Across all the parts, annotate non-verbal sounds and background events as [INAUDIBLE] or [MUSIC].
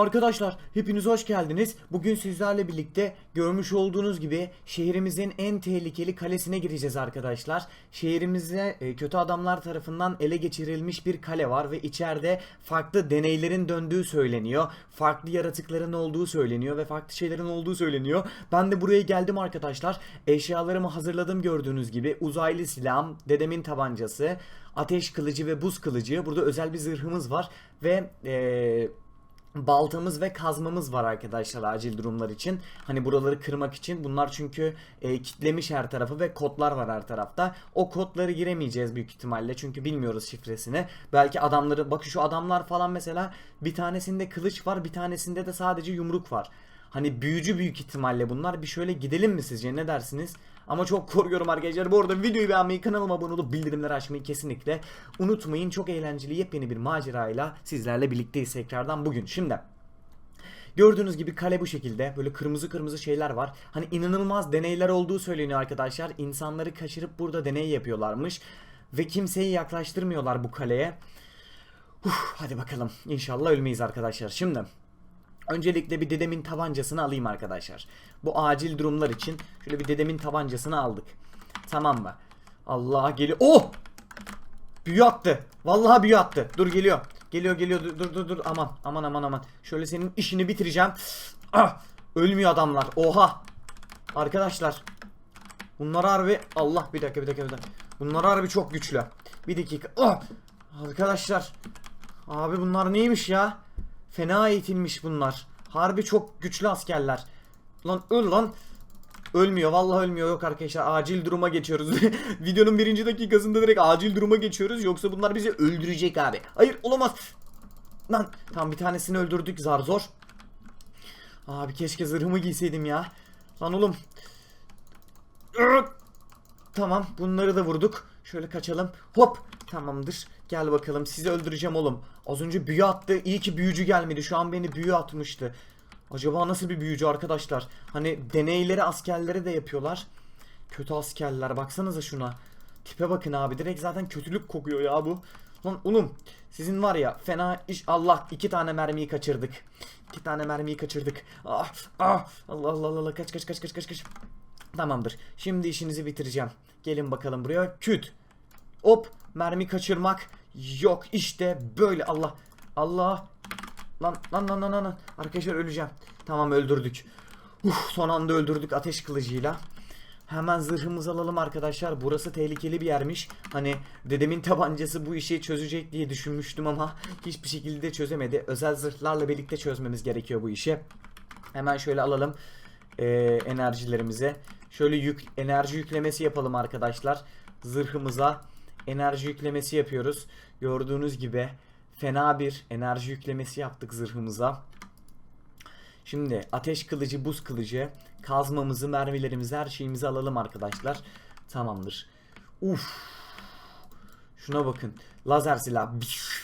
Arkadaşlar hepiniz hoş geldiniz. Bugün sizlerle birlikte görmüş olduğunuz gibi şehrimizin en tehlikeli kalesine gireceğiz arkadaşlar. Şehrimizde e, kötü adamlar tarafından ele geçirilmiş bir kale var ve içeride farklı deneylerin döndüğü söyleniyor. Farklı yaratıkların olduğu söyleniyor ve farklı şeylerin olduğu söyleniyor. Ben de buraya geldim arkadaşlar. Eşyalarımı hazırladım gördüğünüz gibi. Uzaylı silahım, dedemin tabancası, ateş kılıcı ve buz kılıcı. Burada özel bir zırhımız var ve eee baltamız ve kazmamız var arkadaşlar acil durumlar için. Hani buraları kırmak için. Bunlar çünkü e, kitlemiş her tarafı ve kodlar var her tarafta. O kodları giremeyeceğiz büyük ihtimalle çünkü bilmiyoruz şifresini. Belki adamları bakın şu adamlar falan mesela bir tanesinde kılıç var, bir tanesinde de sadece yumruk var. Hani büyücü büyük ihtimalle bunlar. Bir şöyle gidelim mi sizce ne dersiniz? Ama çok korkuyorum arkadaşlar. Bu arada videoyu beğenmeyi, kanalıma abone olup bildirimleri açmayı kesinlikle unutmayın. Çok eğlenceli yepyeni bir macerayla sizlerle birlikteyiz tekrardan bugün. Şimdi Gördüğünüz gibi kale bu şekilde. Böyle kırmızı kırmızı şeyler var. Hani inanılmaz deneyler olduğu söyleniyor arkadaşlar. İnsanları kaçırıp burada deney yapıyorlarmış. Ve kimseyi yaklaştırmıyorlar bu kaleye. Uf, hadi bakalım. İnşallah ölmeyiz arkadaşlar. Şimdi Öncelikle bir dedemin tabancasını alayım arkadaşlar. Bu acil durumlar için şöyle bir dedemin tabancasını aldık. Tamam mı? Allah geliyor. Oh! Büyü attı. Vallahi büyü attı. Dur geliyor. Geliyor geliyor. Dur dur dur. Aman aman aman aman. Şöyle senin işini bitireceğim. Ah! Ölmüyor adamlar. Oha! Arkadaşlar. Bunlar harbi Allah bir dakika bir dakika bir dakika. Bunlar harbi çok güçlü. Bir dakika. Ah! Arkadaşlar. Abi bunlar neymiş ya? Fena eğitilmiş bunlar. Harbi çok güçlü askerler. Lan öl lan. Ölmüyor vallahi ölmüyor yok arkadaşlar acil duruma geçiyoruz. [LAUGHS] Videonun birinci dakikasında direkt acil duruma geçiyoruz yoksa bunlar bizi öldürecek abi. Hayır olamaz. Lan tamam bir tanesini öldürdük zar zor. Abi keşke zırhımı giyseydim ya. Lan oğlum. Tamam bunları da vurduk. Şöyle kaçalım. Hop tamamdır. Gel bakalım sizi öldüreceğim oğlum. Az önce büyü attı. İyi ki büyücü gelmedi. Şu an beni büyü atmıştı. Acaba nasıl bir büyücü arkadaşlar? Hani deneyleri askerlere de yapıyorlar. Kötü askerler baksanıza şuna. Tipe bakın abi direkt zaten kötülük kokuyor ya bu. Lan oğlum sizin var ya fena iş Allah iki tane mermiyi kaçırdık. İki tane mermiyi kaçırdık. Ah ah Allah Allah Allah kaç kaç kaç kaç kaç kaç. Tamamdır. Şimdi işinizi bitireceğim. Gelin bakalım buraya. Küt. Hop. Mermi kaçırmak. Yok işte böyle Allah. Allah. Lan lan lan lan lan. Arkadaşlar öleceğim. Tamam öldürdük. Uf, son anda öldürdük ateş kılıcıyla. Hemen zırhımızı alalım arkadaşlar. Burası tehlikeli bir yermiş. Hani dedemin tabancası bu işi çözecek diye düşünmüştüm ama [LAUGHS] hiçbir şekilde çözemedi. Özel zırhlarla birlikte çözmemiz gerekiyor bu işi. Hemen şöyle alalım e, enerjilerimizi. Şöyle yük enerji yüklemesi yapalım arkadaşlar. Zırhımıza enerji yüklemesi yapıyoruz. Gördüğünüz gibi fena bir enerji yüklemesi yaptık zırhımıza. Şimdi ateş kılıcı, buz kılıcı, kazmamızı, mermilerimizi, her şeyimizi alalım arkadaşlar. Tamamdır. Uf. Şuna bakın. Lazer silah.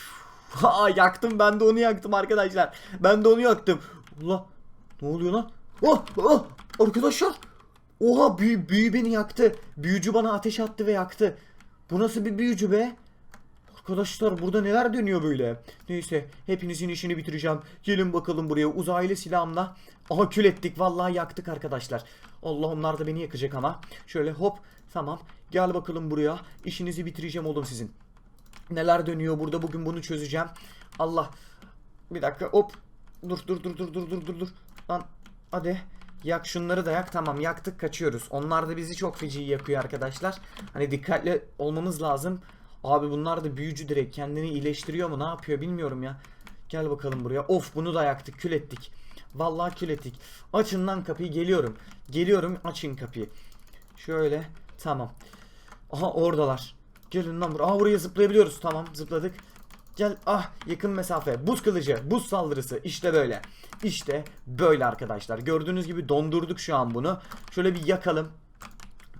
[LAUGHS] Aa, yaktım ben de onu yaktım arkadaşlar. Ben de onu yaktım. Allah. Ne oluyor lan? Oh, oh, arkadaşlar. Oha büyü, büyü beni yaktı. Büyücü bana ateş attı ve yaktı. Bu nasıl bir büyücü be? Arkadaşlar burada neler dönüyor böyle? Neyse hepinizin işini bitireceğim. Gelin bakalım buraya uzaylı silahımla. Aha kül ettik vallahi yaktık arkadaşlar. Allah onlar da beni yakacak ama. Şöyle hop tamam gel bakalım buraya. İşinizi bitireceğim oğlum sizin. Neler dönüyor burada bugün bunu çözeceğim. Allah. Bir dakika hop. Dur dur dur dur dur dur dur dur. Lan hadi. Yak şunları da yak. Tamam yaktık kaçıyoruz. Onlar da bizi çok feci yakıyor arkadaşlar. Hani dikkatli olmamız lazım. Abi bunlar da büyücü direkt. Kendini iyileştiriyor mu ne yapıyor bilmiyorum ya. Gel bakalım buraya. Of bunu da yaktık kül ettik. Vallahi kül ettik. Açın lan kapıyı geliyorum. Geliyorum açın kapıyı. Şöyle tamam. Aha oradalar. Gelin lan buraya. Aha buraya zıplayabiliyoruz. Tamam zıpladık. Gel ah yakın mesafe. Buz kılıcı, buz saldırısı. İşte böyle. İşte böyle arkadaşlar. Gördüğünüz gibi dondurduk şu an bunu. Şöyle bir yakalım.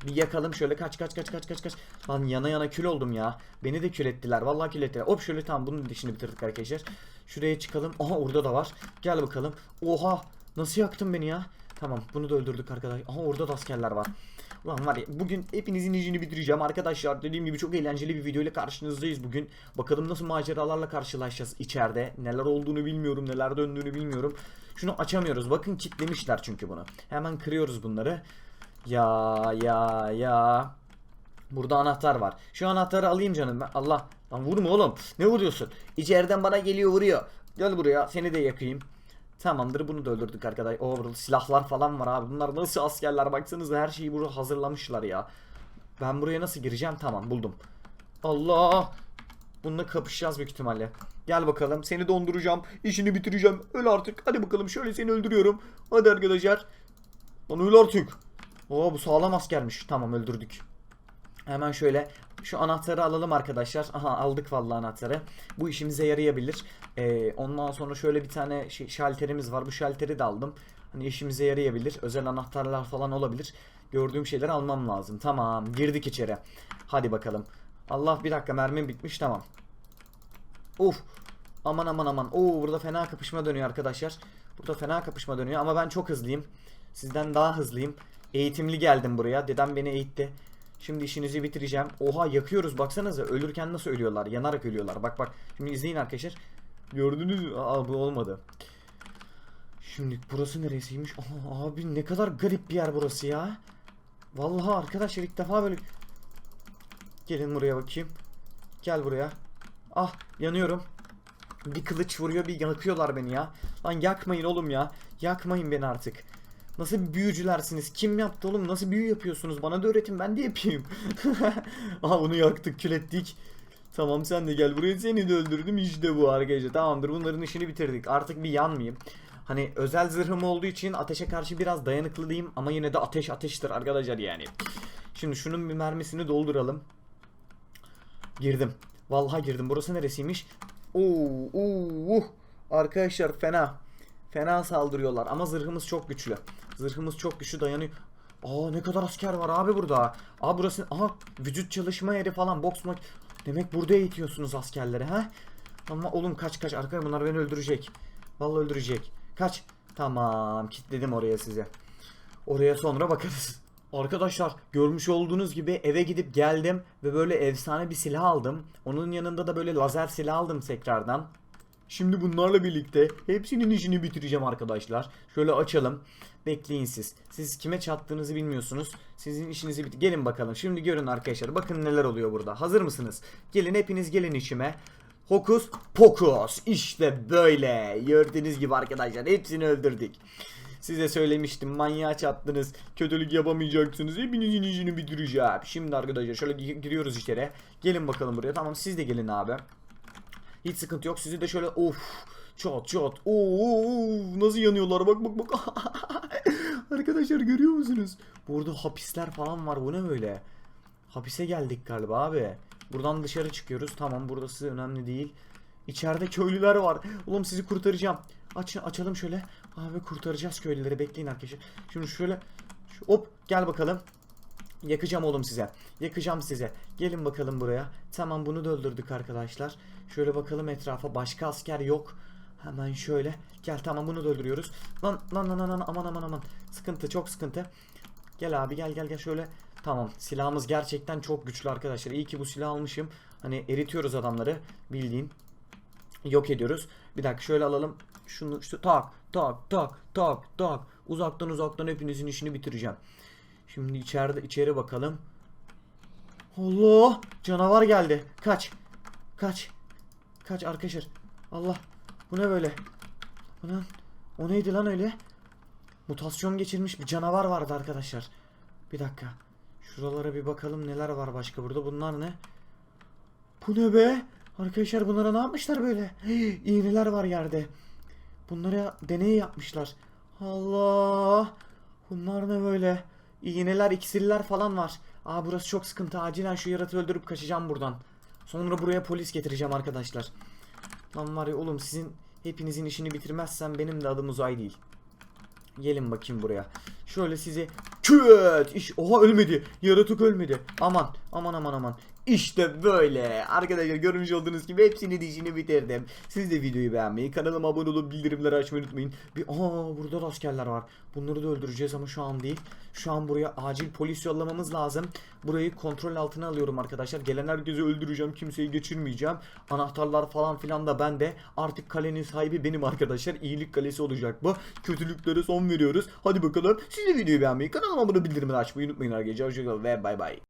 Bir yakalım şöyle kaç kaç kaç kaç kaç kaç. Lan yana yana kül oldum ya. Beni de kül ettiler. Vallahi kül ettiler. Hop şöyle tamam bunun dişini bitirdik arkadaşlar. Şuraya çıkalım. Aha orada da var. Gel bakalım. Oha nasıl yaktın beni ya? Tamam bunu da öldürdük arkadaşlar. Aha orada da askerler var. Ulan var ya bugün hepinizin işini bitireceğim arkadaşlar. Dediğim gibi çok eğlenceli bir video ile karşınızdayız bugün. Bakalım nasıl maceralarla karşılaşacağız içeride. Neler olduğunu bilmiyorum, neler döndüğünü bilmiyorum. Şunu açamıyoruz. Bakın kitlemişler çünkü bunu. Hemen kırıyoruz bunları. Ya ya ya. Burada anahtar var. Şu anahtarı alayım canım. Ben, Allah. Lan vurma oğlum. Ne vuruyorsun? İçeriden bana geliyor vuruyor. Gel buraya. Seni de yakayım. Tamamdır bunu da öldürdük arkadaş. O burada silahlar falan var abi. Bunlar nasıl askerler baksanıza her şeyi burada hazırlamışlar ya. Ben buraya nasıl gireceğim? Tamam buldum. Allah. Bununla kapışacağız büyük ihtimalle. Gel bakalım seni donduracağım. İşini bitireceğim. Öl artık. Hadi bakalım şöyle seni öldürüyorum. Hadi arkadaşlar. Lan öl artık. Oo bu sağlam askermiş. Tamam öldürdük. Hemen şöyle şu anahtarı alalım arkadaşlar. Aha aldık vallahi anahtarı. Bu işimize yarayabilir. Ee, ondan sonra şöyle bir tane şey, şalterimiz var. Bu şalteri de aldım. Hani işimize yarayabilir. Özel anahtarlar falan olabilir. Gördüğüm şeyleri almam lazım. Tamam girdik içeri. Hadi bakalım. Allah bir dakika mermim bitmiş tamam. Uf. Aman aman aman. Oo burada fena kapışma dönüyor arkadaşlar. Burada fena kapışma dönüyor ama ben çok hızlıyım. Sizden daha hızlıyım. Eğitimli geldim buraya. Dedem beni eğitti. Şimdi işinizi bitireceğim. Oha yakıyoruz baksanıza. Ölürken nasıl ölüyorlar? Yanarak ölüyorlar. Bak bak. Şimdi izleyin arkadaşlar. Gördünüz mü? Aa bu olmadı. Şimdi burası neresiymiş? Aa, abi ne kadar garip bir yer burası ya. Vallahi arkadaşlar ilk defa böyle Gelin buraya bakayım. Gel buraya. Ah yanıyorum. Bir kılıç vuruyor bir yakıyorlar beni ya. Lan yakmayın oğlum ya. Yakmayın beni artık. Nasıl bir büyücülersiniz? Kim yaptı oğlum? Nasıl büyü yapıyorsunuz? Bana da öğretin ben de yapayım. [LAUGHS] Aha bunu yaktık kül ettik. Tamam sen de gel buraya seni de öldürdüm işte bu arkadaşlar. Tamamdır bunların işini bitirdik. Artık bir yanmayayım. Hani özel zırhım olduğu için ateşe karşı biraz dayanıklı diyeyim ama yine de ateş ateştir arkadaşlar yani. Şimdi şunun bir mermisini dolduralım. Girdim. Vallahi girdim. Burası neresiymiş? Oo, oo, uh. Arkadaşlar fena. Fena saldırıyorlar ama zırhımız çok güçlü. Zırhımız çok güçlü dayanıyor. Aa ne kadar asker var abi burada. Aa burası aha vücut çalışma yeri falan boks mak. Demek burada eğitiyorsunuz askerleri ha? Ama oğlum kaç kaç arka bunlar beni öldürecek. Vallahi öldürecek. Kaç. Tamam kilitledim oraya size. Oraya sonra bakarız. [LAUGHS] Arkadaşlar görmüş olduğunuz gibi eve gidip geldim ve böyle efsane bir silah aldım. Onun yanında da böyle lazer silah aldım tekrardan. Şimdi bunlarla birlikte hepsinin işini bitireceğim arkadaşlar. Şöyle açalım. Bekleyin siz. Siz kime çattığınızı bilmiyorsunuz. Sizin işinizi bit. Gelin bakalım. Şimdi görün arkadaşlar. Bakın neler oluyor burada. Hazır mısınız? Gelin hepiniz gelin işime. Hokus pokus. İşte böyle. Gördüğünüz gibi arkadaşlar hepsini öldürdük. Size söylemiştim manyağa çattınız. Kötülük yapamayacaksınız. Hepinizin işini bitireceğim. Şimdi arkadaşlar şöyle gi- giriyoruz içeri. Gelin bakalım buraya. Tamam siz de gelin abi. Hiç sıkıntı yok. Sizi de şöyle of çat çat. Oo, nasıl yanıyorlar bak bak bak. [LAUGHS] Arkadaşlar görüyor musunuz? Burada hapisler falan var. Bu ne böyle? Hapise geldik galiba abi. Buradan dışarı çıkıyoruz. Tamam burası önemli değil. İçeride köylüler var. Oğlum sizi kurtaracağım. Aç, açalım şöyle. Abi kurtaracağız köylüleri. Bekleyin arkadaşlar. Şimdi şöyle. Şu, hop gel bakalım. Yakacağım oğlum size. Yakacağım size. Gelin bakalım buraya. Tamam bunu da öldürdük arkadaşlar. Şöyle bakalım etrafa. Başka asker yok. Hemen şöyle. Gel tamam bunu da öldürüyoruz. Lan lan lan lan aman aman aman. Sıkıntı çok sıkıntı. Gel abi gel gel gel şöyle. Tamam silahımız gerçekten çok güçlü arkadaşlar. İyi ki bu silah almışım. Hani eritiyoruz adamları bildiğin. Yok ediyoruz. Bir dakika şöyle alalım. Şunu şu tak tak tak tak tak. Uzaktan uzaktan hepinizin işini bitireceğim. Şimdi içeride içeri bakalım. Allah! Canavar geldi. Kaç. Kaç. Kaç arkadaşlar. Allah. Bu ne böyle? Bu ne? O neydi lan öyle? Mutasyon geçirmiş bir canavar vardı arkadaşlar. Bir dakika. Şuralara bir bakalım neler var başka burada. Bunlar ne? Bu ne be? Arkadaşlar bunlara ne yapmışlar böyle? Hey, [GASPS] iğneler var yerde. Bunlara deney yapmışlar. Allah! Bunlar ne böyle? İğneler, iksirler falan var. Aa burası çok sıkıntı. Acilen şu yaratığı öldürüp kaçacağım buradan. Sonra buraya polis getireceğim arkadaşlar. Lan var ya oğlum sizin hepinizin işini bitirmezsem benim de adım uzay değil. Gelin bakayım buraya. Şöyle sizi küt iş oha ölmedi. Yaratık ölmedi. Aman aman aman aman. İşte böyle. Arkadaşlar görmüş olduğunuz gibi hepsini dişini bitirdim. Siz de videoyu beğenmeyi, kanalıma abone olup bildirimleri açmayı unutmayın. Bir aa burada da askerler var. Bunları da öldüreceğiz ama şu an değil. Şu an buraya acil polis yollamamız lazım. Burayı kontrol altına alıyorum arkadaşlar. Gelen herkesi öldüreceğim. Kimseyi geçirmeyeceğim. Anahtarlar falan filan da bende. Artık kalenin sahibi benim arkadaşlar. İyilik kalesi olacak bu. Kötülüklere son veriyoruz. Hadi bakalım. Siz de videoyu beğenmeyi, kanalıma abone bildirimleri açmayı unutmayın arkadaşlar. Hoşçakalın ve bay bay.